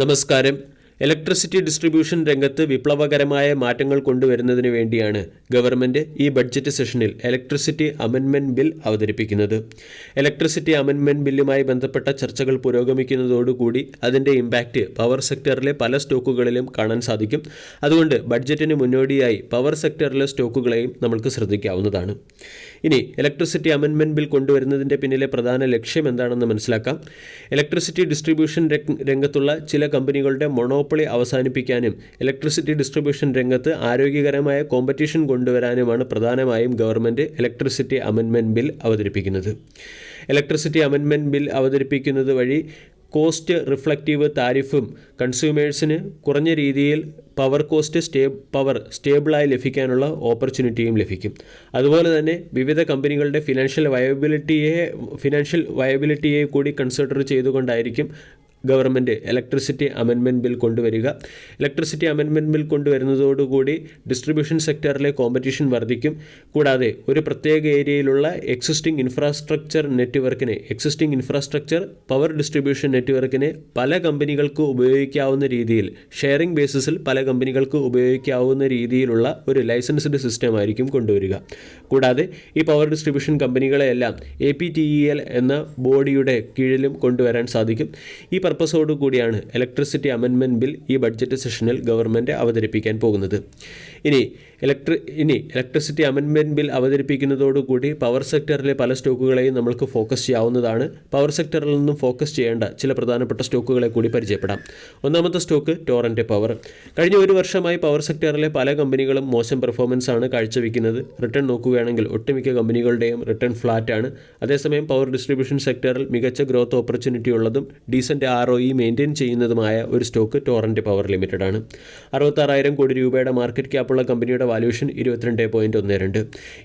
നമസ്കാരം. Electricity distribution രംഗത്ത് വിപ്ലവകരമായ മാറ്റങ്ങൾ കൊണ്ടുവരുന്നതിന് വേണ്ടിയാണ് ഗവൺമെന്റ് ഈ ബഡ്ജറ്റ് സെഷനിൽ ഇലക്ട്രിസിറ്റി അമെൻമെന്റ് ബിൽ അവതരിപ്പിക്കുന്നത്. ഇലക്ട്രിസിറ്റി അമെൻമെന്റ് ബില്ലുമായി ബന്ധപ്പെട്ട ചർച്ചകൾ പുരോഗമിക്കുന്നതോടുകൂടി അതിന്റെ ഇമ്പാക്റ്റ് പവർ സെക്ടറിലെ പല സ്റ്റോക്കുകളിലും കാണാൻ സാധിക്കും. അതുകൊണ്ട് ബഡ്ജറ്റിന് മുന്നോടിയായി പവർ സെക്ടറിലെ സ്റ്റോക്കുകളെയും നമ്മൾക്ക് ശ്രദ്ധിക്കാവുന്നതാണ്. ഇനി ഇലക്ട്രിസിറ്റി അമെൻമെന്റ് ബിൽ കൊണ്ടുവരുന്നതിന്റെ പിന്നിലെ പ്രധാന ലക്ഷ്യം എന്താണെന്ന് മനസ്സിലാക്കാം. ഇലക്ട്രിസിറ്റി ഡിസ്ട്രിബ്യൂഷൻ രംഗത്തുള്ള ചില കമ്പനികളുടെ മൊണോപ്പൊളി അവസാനിപ്പിക്കാനും ഇലക്ട്രിസിറ്റി ഡിസ്ട്രിബ്യൂഷൻ രംഗത്ത് ആരോഗ്യകരമായ കോമ്പറ്റീഷൻ കൊണ്ടുവരാനുമാണ് പ്രധാനമായും ഗവൺമെന്റ് ഇലക്ട്രിസിറ്റി അമെൻമെന്റ് ബിൽ അവതരിപ്പിക്കുന്നത്. ഇലക്ട്രിസിറ്റി അമെൻമെന്റ് ബിൽ അവതരിപ്പിക്കുന്നത് വഴി കോസ്റ്റ് റിഫ്ലക്റ്റീവ് താരിഫും കൺസ്യൂമേഴ്സിന് കുറഞ്ഞ രീതിയിൽ പവർ കോസ്റ്റ് സ്റ്റേ പവർ സ്റ്റേബിളായി ലഭിക്കാനുള്ള ഓപ്പർച്യൂണിറ്റിയും ലഭിക്കും. അതുപോലെ തന്നെ വിവിധ കമ്പനികളുടെ ഫിനാൻഷ്യൽ വയബിലിറ്റിയെ ഫിനാൻഷ്യൽ വയബിലിറ്റിയെ കൂടി കൺസിഡർ ചെയ്തുകൊണ്ടായിരിക്കും ഗവൺമെന്റ് ഇലക്ട്രിസിറ്റി അമെൻമെന്റ് ബിൽ കൊണ്ടുവരിക. ഇലക്ട്രിസിറ്റി അമെൻമെന്റ് ബിൽ കൊണ്ടുവരുന്നതോടുകൂടി ഡിസ്ട്രിബ്യൂഷൻ സെക്ടറിലെ കോമ്പറ്റീഷൻ വർദ്ധിക്കും. കൂടാതെ ഒരു പ്രത്യേക ഏരിയയിലുള്ള എക്സിസ്റ്റിംഗ് ഇൻഫ്രാസ്ട്രക്ചർ നെറ്റ്വർക്കിനെ എക്സിസ്റ്റിംഗ് ഇൻഫ്രാസ്ട്രക്ചർ പവർ ഡിസ്ട്രിബ്യൂഷൻ നെറ്റ്വർക്കിനെ പല കമ്പനികൾക്ക് ഉപയോഗിക്കാവുന്ന രീതിയിൽ ഷെയറിംഗ് ബേസിസിൽ പല കമ്പനികൾക്ക് ഉപയോഗിക്കാവുന്ന രീതിയിലുള്ള ഒരു ലൈസൻസ്ഡ് സിസ്റ്റം ആയിരിക്കും കൊണ്ടുവരിക. കൂടാതെ ഈ power distribution കമ്പനികളെയെല്ലാം A P T E L എന്ന ബോഡിയുടെ കീഴിലും കൊണ്ടുവരാൻ സാധിക്കും. ഈ പർപ്പസോടു കൂടിയാണ് ഇലക്ട്രിസിറ്റി അമെൻമെന്റ് ബിൽ ഈ ബഡ്ജറ്റ് സെഷനിൽ ഗവൺമെന്റ് അവതരിപ്പിക്കാൻ പോകുന്നത്. ഇനി ഇലക്ട്രി ഇനി ഇലക്ട്രിസിറ്റി അമെൻമെന്റ് ബിൽ അവതരിപ്പിക്കുന്നതോടുകൂടി പവർ സെക്ടറിലെ പല സ്റ്റോക്കുകളെയും നമ്മൾക്ക് ഫോക്കസ് ചെയ്യാവുന്നതാണ്. പവർ സെക്ടറിൽ നിന്നും ഫോക്കസ് ചെയ്യേണ്ട ചില പ്രധാനപ്പെട്ട സ്റ്റോക്കുകളെ കൂടി പരിചയപ്പെടാം. ഒന്നാമത്തെ സ്റ്റോക്ക് ടോറന്റ് പവർ കഴിഞ്ഞ ഒരു വർഷമായി പവർ സെക്ടറിലെ പല കമ്പനികളും മോശം പെർഫോമൻസ് ആണ് കാഴ്ചവെക്കുന്നത്. റിട്ടേൺ നോക്കുകയാണെങ്കിൽ ഒട്ടുമിക്ക കമ്പനികളുടെയും റിട്ടേൺ ഫ്ലാറ്റ് ആണ്. അതേസമയം പവർ ഡിസ്ട്രിബ്യൂഷൻ സെക്ടറിൽ മികച്ച ഗ്രോത്ത് ഓപ്പർച്യൂണിറ്റി ഉള്ളതും decent R O E maintain ചെയ്യുന്നതുമായ ഒരു സ്റ്റോക്ക് ടോറന്റ് പവർ ലിമിറ്റഡ് ആണ്. അറുപത്താറായിരം കോടി രൂപയുടെ മാർക്കറ്റ് ക്യാപ്പുള്ള കമ്പനിയുടെ വാല്യൂഷൻ ഇരുപത്തിരണ്ട് പോയിന്റ് ഒന്ന് രണ്ട്.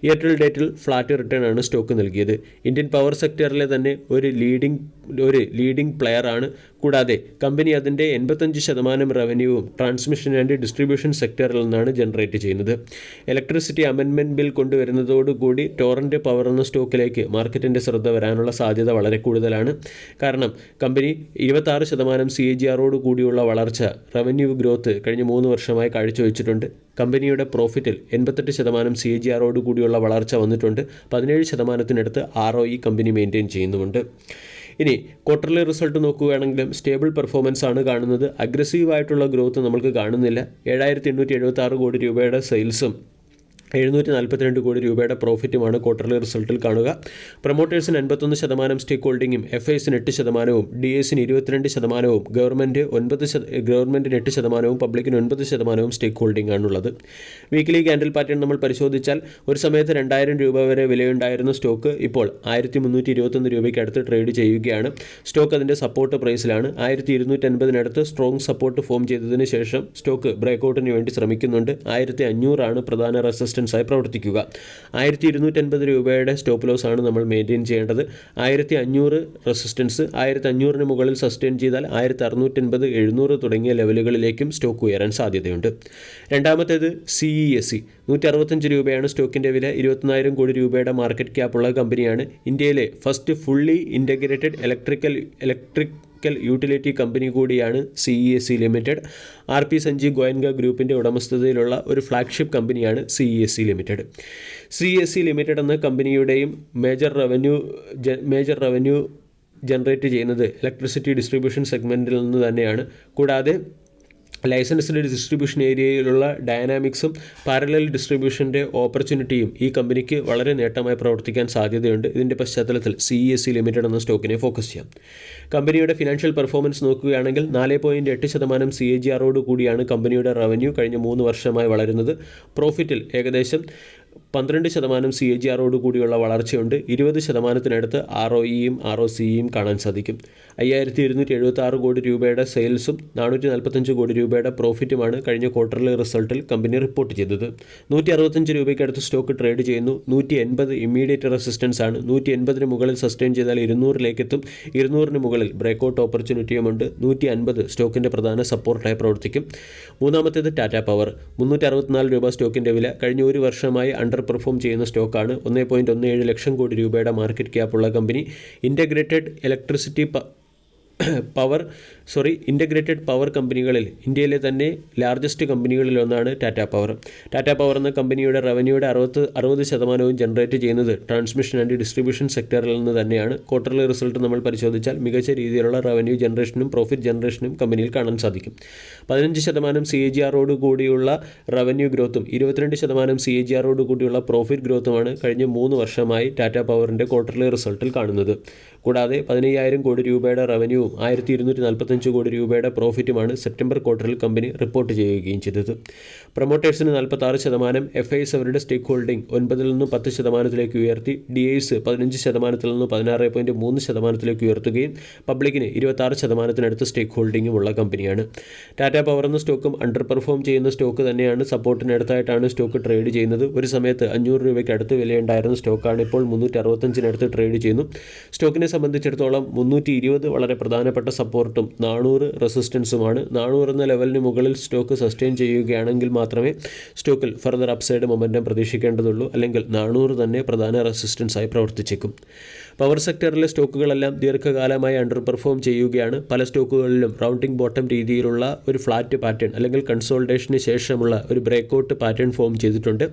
എയർടെൽ ഡേറ്റിൽ ഫ്ലാറ്റ് റിട്ടേൺ ആണ് സ്റ്റോക്ക് നൽകിയത്. ഇന്ത്യൻ പവർ സെക്ടറിലെ തന്നെ ഒരു ലീഡിംഗ് ഒരു ലീഡിംഗ് പ്ലെയർ ആണ് കൂടാതെ കമ്പനി അതിന്റെ എൺപത്തഞ്ച് ശതമാനം റവന്യൂവും ട്രാൻസ്മിഷൻ ആൻഡ് ഡിസ്ട്രിബ്യൂഷൻ സെക്ടറിൽ നിന്നാണ് ജനറേറ്റ് ചെയ്യുന്നത്. ഇലക്ട്രിസിറ്റി അമെൻമെന്റ് ബിൽ കൊണ്ടുവരുന്നതോടുകൂടി ടോറന്റ് പവർ എന്ന സ്റ്റോക്കിലേക്ക് മാർക്കറ്റിന്റെ ശ്രദ്ധ വരാനുള്ള സാധ്യത വളരെ കൂടുതലാണ്. കാരണം കമ്പനി ഇരുപത്താറ് ശതമാനം സി എ ജി ആറോട് കൂടിയുള്ള വളർച്ച റവന്യൂ ഗ്രോത്ത് കഴിഞ്ഞ മൂന്ന് വർഷമായി കാഴ്ചവെച്ചിട്ടുണ്ട്. കമ്പനിയുടെ പ്രോഫിറ്റിൽ എൺപത്തെട്ട് ശതമാനം സി എ ജി ആറോട് കൂടിയുള്ള വളർച്ച വന്നിട്ടുണ്ട്. പതിനേഴ് ശതമാനത്തിനടുത്ത് R O E company maintain ചെയ്യുന്നുമുണ്ട്. ഇനി ക്വാർട്ടർലി റിസൾട്ട് നോക്കുകയാണെങ്കിലും സ്റ്റേബിൾ പെർഫോമൻസ് ആണ് കാണുന്നത്. അഗ്രസീവായിട്ടുള്ള ഗ്രോത്ത് നമുക്ക് കാണുന്നില്ല. ഏഴായിരത്തി എണ്ണൂറ്റി എഴുപത്തി ആറ് കോടി രൂപയുടെ സെയിൽസും എഴുന്നൂറ്റി നാൽപ്പത്തിരണ്ട് കോടി രൂപയുടെ പ്രോഫിറ്റുമാണ് ക്വാർട്ടർലി റിസൾട്ടിൽ കാണുക. പ്രൊമോട്ടേഴ്സിന് എൺപത്തൊന്ന് ശതമാനം സ്റ്റേക്ക് ഹോൾഡിംഗും എഫ് ഐസിന് എട്ട് ശതമാനവും ഡി എസിന് ഇരുപത്തിരണ്ട് ശതമാനവും ഗവൺമെന്റ് ഒൻപത് ഗവൺമെന്റിന് എട്ട് ശതമാനവും പബ്ലിക്കിന് ഒൻപത് ശതമാനവും സ്റ്റേക്ക് ഹോൾഡിംഗ് ആണുള്ളത് വീക്കിലി ക്യാൻഡിൽ പാറ്റേൺ നമ്മൾ പരിശോധിച്ചാൽ ഒരു സമയത്ത് രണ്ടായിരം രൂപ വരെ വിലയുണ്ടായിരുന്ന സ്റ്റോക്ക് ഇപ്പോൾ ആയിരത്തി മുന്നൂറ്റി ഇരുപത്തൊന്ന് രൂപയ്ക്ക് അടുത്ത് ട്രേഡ് ചെയ്യുകയാണ്. സ്റ്റോക്ക് അതിന്റെ സപ്പോർട്ട് പ്രൈസിലാണ്. ആയിരത്തി ഇരുന്നൂറ്റി അൻപതിനടുത്ത് സ്ട്രോങ് സപ്പോർട്ട് ഫോം ചെയ്തതിന് ശേഷം സ്റ്റോക്ക് ബ്രേക്കൗട്ടിന് വേണ്ടി ശ്രമിക്കുന്നുണ്ട്. ആയിരത്തി അഞ്ഞൂറാണ് പ്രധാന റെസിസ്റ്റൻസായി പ്രവർത്തിക്കുക. ആയിരത്തി ഇരുന്നൂറ്റൻപത് രൂപയുടെ സ്റ്റോപ്പ് ലോസ് ആണ് നമ്മൾ മെയിന്റെയിൻ ചെയ്യേണ്ടത്. ആയിരത്തി അഞ്ഞൂറ് റെസിസ്റ്റൻസ് ആയിരത്തി അഞ്ഞൂറിന് മുകളിൽ സസ്റ്റെയിൻ ചെയ്താൽ ആയിരത്തി അറുന്നൂറ്റൻപത് എഴുന്നൂറ് തുടങ്ങിയ ലെവലുകളിലേക്കും സ്റ്റോക്ക് ഉയരാൻ സാധ്യതയുണ്ട്. രണ്ടാമത്തേത് സി ഇ എസ് സി നൂറ്റി അറുപത്തഞ്ച് രൂപയാണ് സ്റ്റോക്കിന്റെ വില. ഇരുപത്തിനായിരം കോടി രൂപയുടെ മാർക്കറ്റ് ക്യാപ്പുള്ള കമ്പനിയാണ് ഇന്ത്യയിലെ first fully integrated electrical electrical utility company കൂടിയാണ് C E S C limited R P Sanjeev Goenka ഗ്രൂപ്പിന്റെ ഉടമസ്ഥതയിലുള്ള ഒരു ഫ്ലാഗ്ഷിപ്പ് കമ്പനിയാണ് C E S C limited C S C limited എന്ന കമ്പനിയുടെയും major revenue major revenue generate ചെയ്യുന്നത് electricity distribution സെഗ്മെന്റിൽ നിന്ന് തന്നെയാണ്. കൂടാതെ ലൈസൻസ്ഡ് ഡിസ്ട്രിബ്യൂഷൻ ഏരിയയിലുള്ള ഡയനാമിക്സും പാരലൽ ഡിസ്ട്രിബ്യൂഷന്റെ ഓപ്പർച്യൂണിറ്റിയും ഈ കമ്പനിക്ക് വളരെ നേട്ടമായി പ്രവർത്തിക്കാൻ സാധ്യതയുണ്ട്. ഇതിന്റെ പശ്ചാത്തലത്തിൽ C E S C limited എന്ന സ്റ്റോക്കിനെ ഫോക്കസ് ചെയ്യാം. കമ്പനിയുടെ ഫിനാൻഷ്യൽ പെർഫോമൻസ് നോക്കുകയാണെങ്കിൽ നാല് പോയിന്റ് എട്ട് ശതമാനം സി എ ജി ആറോട് കൂടിയാണ് കമ്പനിയുടെ റവന്യൂ കഴിഞ്ഞ മൂന്ന് വർഷമായി വളരുന്നത്. പ്രോഫിറ്റിൽ ഏകദേശം പന്ത്രണ്ട് ശതമാനം സി എ ജി ആറോട് കൂടിയുള്ള വളർച്ചയുണ്ട്. ഇരുപത് ശതമാനത്തിനടുത്ത് ആർ ഒ ഇയും ആർ ഒ സിയും കാണാൻ സാധിക്കും. അയ്യായിരത്തി ഇരുന്നൂറ്റി എഴുപത്തി ആറ് കോടി രൂപയുടെ സെയിൽസും നാനൂറ്റി നാൽപ്പത്തഞ്ച് കോടി രൂപയുടെ പ്രോഫിറ്റുമാണ് കഴിഞ്ഞ ക്വാർട്ടറിലെ റിസൾട്ടിൽ കമ്പനി റിപ്പോർട്ട് ചെയ്തത്. നൂറ്റി അറുപത്തഞ്ച് രൂപയ്ക്കടുത്ത് സ്റ്റോക്ക് ട്രേഡ് ചെയ്യുന്നു. നൂറ്റി എൺപത് ഇമ്മീഡിയറ്റ് റെസിസ്റ്റൻസ് ആണ്. നൂറ്റി എൺപതിന് മുകളിൽ സസ്റ്റെയിൻ ചെയ്താൽ ഇരുന്നൂറിലേക്ക് എത്തും ഇരുന്നൂറിന് മുകളിൽ ബ്രേക്കൗട്ട് ഓപ്പർച്യൂണിറ്റിയുമുണ്ട്. നൂറ്റി അൻപത് സ്റ്റോക്കിന്റെ പ്രധാന സപ്പോർട്ടായി പ്രവർത്തിക്കും. മൂന്നാമത്തേത് ടാറ്റ പവർ. മുന്നൂറ്റി അറുപത്തിനാല് രൂപ സ്റ്റോക്കിന്റെ വില. കഴിഞ്ഞ ഒരു വർഷമായി അണ്ടർ പെർഫോം ചെയ്യുന്ന സ്റ്റോക്കാണ്. ഒന്ന് പോയിന്റ് ഒന്ന് ഏഴ് ലക്ഷം കോടി രൂപയുടെ market ക്യാപ്പുള്ള company integrated electricity power sorry integrated power കമ്പനികളിൽ ഇന്ത്യയിലെ തന്നെ ലാർജസ്റ്റ് കമ്പനികളിലൊന്നാണ് ടാറ്റ പവർ ടാറ്റ പവർ എന്ന കമ്പനിയുടെ റവന്യൂയുടെ അറുപത് അറുപത് ശതമാനവും ജനറേറ്റ് ചെയ്യുന്നത് ട്രാൻസ്മിഷൻ ആൻഡ് ഡിസ്ട്രിബ്യൂഷൻ സെക്ടറിൽ നിന്ന് തന്നെയാണ്. ക്വാർട്ടർലി റിസൾട്ട് നമ്മൾ പരിശോധിച്ചാൽ മികച്ച രീതിയിലുള്ള റവന്യൂ ജനറേഷനും പ്രോഫിറ്റ് ജനറേഷനും കമ്പനിയിൽ കാണാൻ സാധിക്കും. പതിനഞ്ച് ശതമാനം സി എ ജി ആറോട് കൂടിയുള്ള റവന്യൂ ഗ്രോത്തും ഇരുപത്തിരണ്ട് ശതമാനം സി എ ജി ആറോട് കൂടിയുള്ള പ്രോഫിറ്റ് ഗ്രോത്തുമാണ് കഴിഞ്ഞ മൂന്ന് വർഷമായി ടാറ്റ പവറിന്റെ ക്വാർട്ടർലി റിസൾട്ടിൽ കാണുന്നത്. കൂടാതെ പതിനയ്യായിരം കോടി രൂപയുടെ റവന്യൂവും ആയിരത്തി ഇരുന്നൂറ്റി കോടി രൂപയുടെ പ്രോഫിറ്റുമാണ് സെപ്റ്റംബർ ക്വാർട്ടറിൽ കമ്പനി റിപ്പോർട്ട് ചെയ്യുകയും ചെയ്തത്. പ്രൊമോട്ടേഴ്സിന് നാൽപ്പത്തി ആറ് ശതമാനം എഫ് ഐസ് അവരുടെ സ്റ്റേക്ക് ഹോൾഡിംഗ് ഒൻപതിൽ നിന്ന് പത്ത് ശതമാനത്തിലേക്ക് ഉയർത്തി. ഡി ഐസ് പതിനഞ്ച് ശതമാനത്തിൽ നിന്ന് പതിനാറ് പോയിന്റ് മൂന്ന് ശതമാനത്തിലേക്ക് ഉയർത്തുകയും പബ്ലിക്കിന് ഇരുപത്താറ് ശതമാനത്തിനടുത്ത് സ്റ്റേക്ക് ഹോൾഡിംഗും ഉള്ള കമ്പനിയാണ്. ടാറ്റ പവർ എന്ന സ്റ്റോക്കും അണ്ടർ പെർഫോം ചെയ്യുന്ന സ്റ്റോക്ക് തന്നെയാണ് സപ്പോർട്ടിനടുത്തായിട്ടാണ് സ്റ്റോക്ക് ട്രേഡ് ചെയ്യുന്നത്. ഒരു സമയത്ത് അഞ്ഞൂറ് രൂപയ്ക്ക് അടുത്ത് വിലയുണ്ടായിരുന്ന സ്റ്റോക്കാണ് ഇപ്പോൾ മുന്നൂറ്റി അറുപത്തഞ്ചിനടുത്ത് ട്രേഡ് ചെയ്യുന്നു. സ്റ്റോക്കിനെ സംബന്ധിച്ചിടത്തോളം മുന്നൂറ്റി ഇരുപത് വളരെ പ്രധാനപ്പെട്ട സപ്പോർട്ടും നാനൂറ് റെസിസ്റ്റൻസുമാണ്. നാനൂറ് എന്ന ലെവലിന് മുകളിൽ സ്റ്റോക്ക് സസ്റ്റെയിൻ ചെയ്യുകയാണെങ്കിൽ മാത്രമേ സ്റ്റോക്കിൽ ഫർദർ അപ്സൈഡ് മൊമെന്റം പ്രതീക്ഷിക്കേണ്ടതുള്ളൂ. അല്ലെങ്കിൽ നാനൂറ് തന്നെ പ്രധാന റെസിസ്റ്റൻസായി പ്രവർത്തിച്ചേക്കും. പവർ സെക്ടറിലെ സ്റ്റോക്കുകളെല്ലാം ദീർഘകാലമായി അണ്ടർ പെർഫോം ചെയ്യുകയാണ്. പല സ്റ്റോക്കുകളിലും റൗണ്ടിംഗ് ബോട്ടം രീതിയിലുള്ള ഒരു ഫ്ലാറ്റ് പാറ്റേൺ അല്ലെങ്കിൽ കൺസോൾട്ടേഷന് ശേഷമുള്ള ഒരു ബ്രേക്കൗട്ട് പാറ്റേൺ ഫോം ചെയ്തിട്ടുണ്ട്.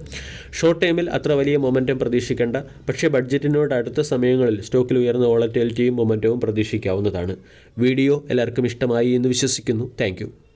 ഷോർട്ട് ടൈമിൽ അത്ര വലിയ മൊമെന്റം പ്രതീക്ഷിക്കേണ്ട. പക്ഷേ ബഡ്ജറ്റിനോട് അടുത്ത സമയങ്ങളിൽ സ്റ്റോക്കിൽ ഉയർന്ന വോളറ്റിലിറ്റിയും മൊമെന്റവും പ്രതീക്ഷിക്കാവുന്നതാണ്. വീഡിയോ എല്ലാവർക്കും ഇഷ്ടമായി എന്ന് വിശ്വസിക്കുന്നു. താങ്ക്